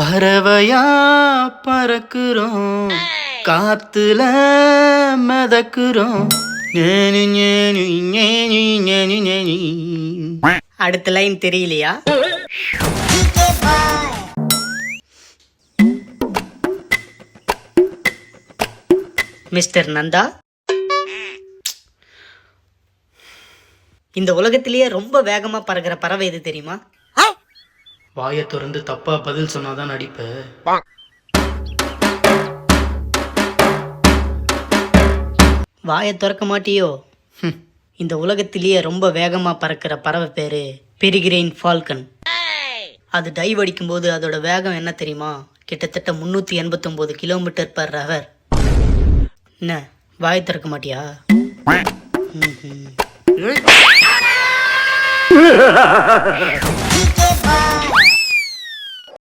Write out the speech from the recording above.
பறவையா பறக்குறோம். காத்துல மதக்குறோம். அடுத்த லைன் தெரியலையா? மிஸ்டர் நந்தா? இந்த உலகத்திலேயே ரொம்ப வேகமா பறக்கிற பறவை எது தெரியுமா? வாயை திறந்து தப்பா பதில் சொன்னாதான் நடிப்ப. வாயை திறக்க மாட்டியோ. இந்த உலகத்திலேயே ரொம்ப வேகமா பறக்கிற பறவை பேரு பெரிகிரெயின் ஃபால்கன். அது டைவ் அடிக்கும்போது அதோட வேகம் என்ன தெரியுமா? கிட்டத்தட்ட முந்நூற்றி எண்பத்தொம்போது கிலோமீட்டர் பர் ஹவர் என்ன? வாய் திறக்க மாட்டியா? ம்ஹும்.